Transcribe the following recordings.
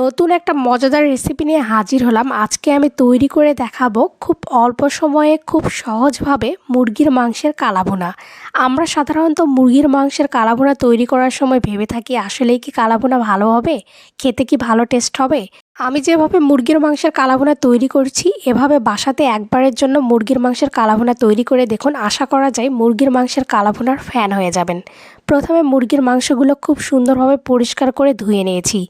নতুন একটা মজাদার রেসিপি নিয়ে হাজির হলাম। আজকে আমি তৈরি করে দেখাবো খুব অল্প সময়ে খুব সহজভাবে মুরগির মাংসের কালাভুনা। আমরা সাধারণত মুরগির মাংসের কালাভুনা তৈরি করার সময় ভেবে থাকি, আসলেই কি কালাভুনা ভালো হবে? খেতে কি ভালো টেস্ট হবে? আমি যেভাবে মুরগির মাংসের কালাভুনা তৈরি করছি, এভাবে বাসাতে একবারের জন্য মুরগির মাংসের কালাভুনা তৈরি করে দেখুন। আশা করা যায় মুরগির মাংসের কালাভুনার ফ্যান হয়ে যাবেন। প্রথমে মুরগির মাংসগুলো খুব সুন্দরভাবে পরিষ্কার করে ধুয়ে নিয়েছি।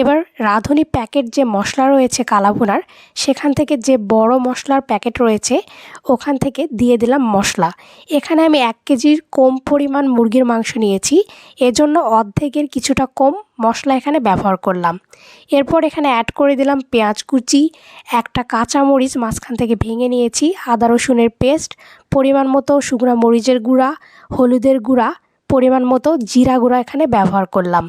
এবার রাঁধুনি প্যাকেট যে মশলা রয়েছে কালাভুনার, সেখান থেকে যে বড় মশলার প্যাকেট রয়েছে, ওখান থেকে দিয়ে দিলাম মশলা। এখানে আমি এক কেজির কম পরিমাণ মুরগির মাংস নিয়েছি, এজন্য অর্ধেকের কিছুটা কম মশলা এখানে ব্যবহার করলাম। এরপর এখানে অ্যাড করে দিলাম পেঁয়াজ কুচি, একটা কাঁচামরিচ মাঝখান থেকে ভেঙে নিয়েছি, আদা রসুনের পেস্ট পরিমাণ মতো শুকনো মরিচের গুঁড়া, হলুদের গুঁড়া পরিমাণ মতো জিরা গুঁড়া এখানে ব্যবহার করলাম।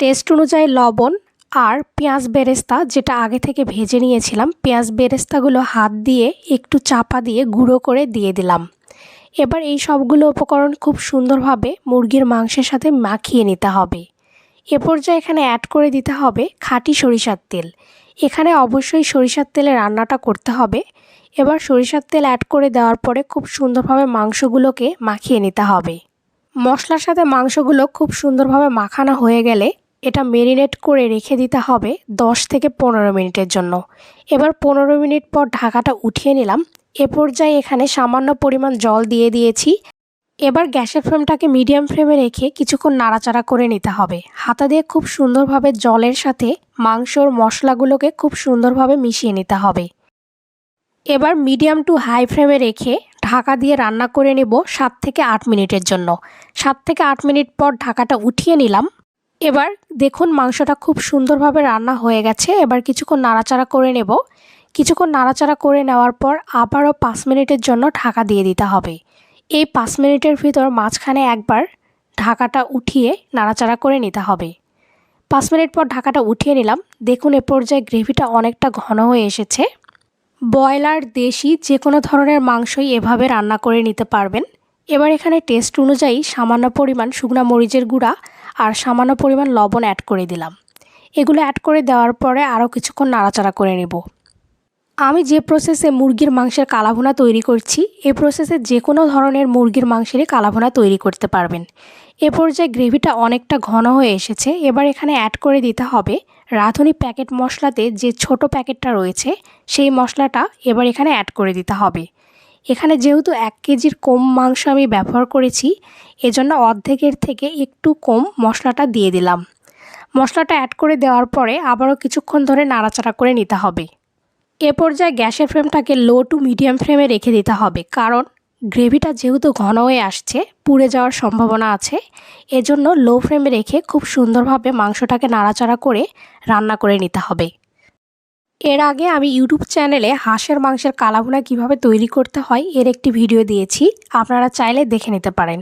টেস্ট অনুযায়ী লবণ আর পেঁয়াজ বেরেস্তা যেটা আগে থেকে ভেজে নিয়েছিলাম, পেঁয়াজ বেরেস্তাগুলো হাত দিয়ে একটু চাপা দিয়ে গুঁড়ো করে দিয়ে দিলাম। এবার এই সবগুলো উপকরণ খুব সুন্দরভাবে মুরগির মাংসের সাথে মাখিয়ে নিতে হবে। এ পর্যায়ে এখানে অ্যাড করে দিতে হবে খাঁটি সরিষার তেল। এখানে অবশ্যই সরিষার তেলে রান্নাটা করতে হবে। এবার সরিষার তেল অ্যাড করে দেওয়ার পরে খুব সুন্দরভাবে মাংসগুলোকে মাখিয়ে নিতে হবে। মশলার সাথে মাংসগুলো খুব সুন্দরভাবে মাখানো হয়ে গেলে এটা মেরিনেট করে রেখে দিতে হবে দশ থেকে পনেরো মিনিটের জন্য। এবার পনেরো মিনিট পর ঢাকাটা উঠিয়ে নিলাম। এ পর্যায়ে এখানে সামান্য পরিমাণ জল দিয়ে দিয়েছি। এবার গ্যাসের ফ্লেমটাকে মিডিয়াম ফ্লেমে রেখে কিছুক্ষণ নাড়াচাড়া করে নিতে হবে। হাতা দিয়ে খুব সুন্দরভাবে জলের সাথে মাংসর মশলাগুলোকে খুব সুন্দরভাবে মিশিয়ে নিতে হবে। এবার মিডিয়াম টু হাই ফ্লেমে রেখে ঢাকা দিয়ে রান্না করে নেব সাত থেকে আট মিনিটের জন্য। সাত থেকে আট মিনিট পর ঢাকাটা উঠিয়ে নিলাম। এবার দেখুন মাংসটা খুব সুন্দরভাবে রান্না হয়ে গেছে। এবার কিছুক্ষণ নাড়াচাড়া করে নেব। কিছুক্ষণ নাড়াচাড়া করে নেওয়ার পর আবারও পাঁচ মিনিটের জন্য ঢাকা দিয়ে দিতে হবে। এই পাঁচ মিনিটের ভিতর মাঝখানে একবার ঢাকাটা উঠিয়ে নাড়াচাড়া করে নিতে হবে। পাঁচ মিনিট পর ঢাকাটা উঠিয়ে নিলাম। দেখুন এ পর্যায়ে গ্রেভিটা অনেকটা ঘন হয়ে এসেছে। ব্রয়লার দেশি যে কোনো ধরনের মাংসই এভাবে রান্না করে নিতে পারবেন। এবার এখানে টেস্ট অনুযায়ী সামান্য পরিমাণ শুকনা মরিচের গুঁড়া আর সামান্য পরিমাণ লবণ অ্যাড করে দিলাম। এগুলো অ্যাড করে দেওয়ার পরে আরও কিছুক্ষণ নাড়াচাড়া করে নেব। আমি যে প্রসেসে মুরগির মাংসের কালাভোনা তৈরি করছি, এ প্রসেসে যে কোনো ধরনের মুরগির মাংসেরই কালাভোনা তৈরি করতে পারবেন। এ পর্যায়ে গ্রেভিটা অনেকটা ঘন হয়ে এসেছে। এবার এখানে অ্যাড করে দিতে হবে রাঁধুনি প্যাকেট মশলাতে যে ছোট প্যাকেটটা রয়েছে, সেই মশলাটা এবার এখানে অ্যাড করে দিতে হবে। এখানে যেহেতু এক কেজির কম মাংস আমি ব্যবহার করেছি, এজন্য অর্ধেকের থেকে একটু কম মশলাটা দিয়ে দিলাম। মশলাটা অ্যাড করে দেওয়ার পরে আবারও কিছুক্ষণ ধরে নাড়াচাড়া করে নিতে হবে। এ পর্যায়ে গ্যাসের ফ্লেমটাকে লো টু মিডিয়াম ফ্লেমে রেখে দিতে হবে। কারণ গ্রেভিটা যেহেতু ঘন হয়ে আসছে, পুড়ে যাওয়ার সম্ভাবনা আছে, এজন্য লো ফ্লেমে রেখে খুব সুন্দরভাবে মাংসটাকে নাড়াচাড়া করে রান্না করে নিতে হবে। এর আগে আমি ইউটিউব চ্যানেলে হাঁসের মাংসের কালাভুনা কীভাবে তৈরি করতে হয়, এর একটি ভিডিও দিয়েছি, আপনারা চাইলে দেখে নিতে পারেন।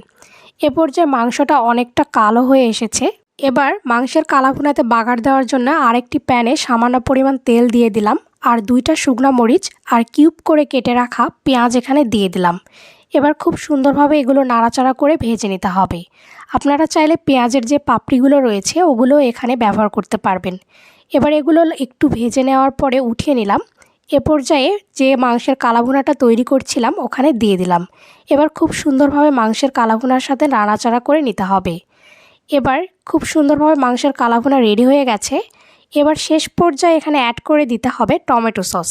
এ পর্যায়ে মাংসটা অনেকটা কালো হয়ে এসেছে। এবার মাংসের কালাভুনাতে বাগার দেওয়ার জন্য আরেকটি প্যানে সামান্য পরিমাণ তেল দিয়ে দিলাম আর দুইটা শুকনো মরিচ আর কিউব করে কেটে রাখা পেঁয়াজ এখানে দিয়ে দিলাম। এবার খুব সুন্দরভাবে এগুলো নাড়াচাড়া করে ভেজে নিতে হবে। আপনারা চাইলে পেঁয়াজের যে পাপড়িগুলো রয়েছে, ওগুলো এখানে ব্যবহার করতে পারবেন। এবার এগুলো একটু ভেজে নেওয়ার পরে উঠিয়ে নিলাম। এ পর্যায়ে যে মাংসের কালাভুনাটা তৈরি করছিলাম, ওখানে দিয়ে দিলাম। এবার খুব সুন্দরভাবে মাংসের কালাভুনার সাথে নাড়াচাড়া করে নিতে হবে। এবার খুব সুন্দরভাবে মাংসের কালাভুনা রেডি হয়ে গেছে। এবার শেষ পর্যায়ে এখানে অ্যাড করে দিতে হবে টমেটো সস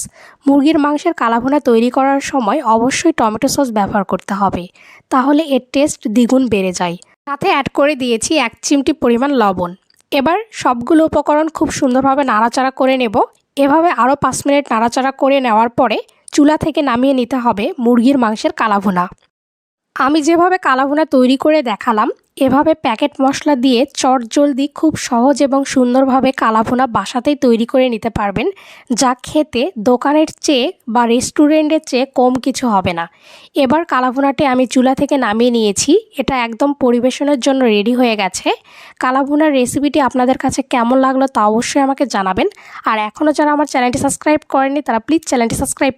মুরগির মাংসের কালাভুনা তৈরি করার সময় অবশ্যই টমেটো সস ব্যবহার করতে হবে, তাহলে এর টেস্ট দ্বিগুণ বেড়ে যায়। সাথে অ্যাড করে দিয়েছি এক চিমটি পরিমাণ লবণ। এবার সবগুলো উপকরণ খুব সুন্দরভাবে নাড়াচাড়া করে নেব। এভাবে আরও পাঁচ মিনিট নাড়াচাড়া করে নেওয়ার পরে চুলা থেকে নামিয়ে নিতে হবে মুরগির মাংসের কালাভুনা। আমি যেভাবে কালাভুনা তৈরি করে দেখালাম, এভাবে প্যাকেট মশলা দিয়ে চট জলদি খুব সহজ এবং সুন্দরভাবে কালাভুনা বাসাতেই তৈরি করে নিতে পারবেন, যা খেতে দোকানের চেয়ে বা রেস্টুরেন্টের চেয়ে কম কিছু হবে না। এবার কালাভুনাটি আমি চুলা থেকে নামিয়ে নিয়েছি, এটা একদম পরিবেশনের জন্য রেডি হয়ে গেছে। কালাভুনার রেসিপিটি আপনাদের কাছে কেমন লাগল তা অবশ্যই আমাকে জানাবেন, আর এখনও যারা আমার চ্যানেলটি সাবস্ক্রাইব করেনি তারা প্লিজ চ্যানেলটি সাবস্ক্রাইব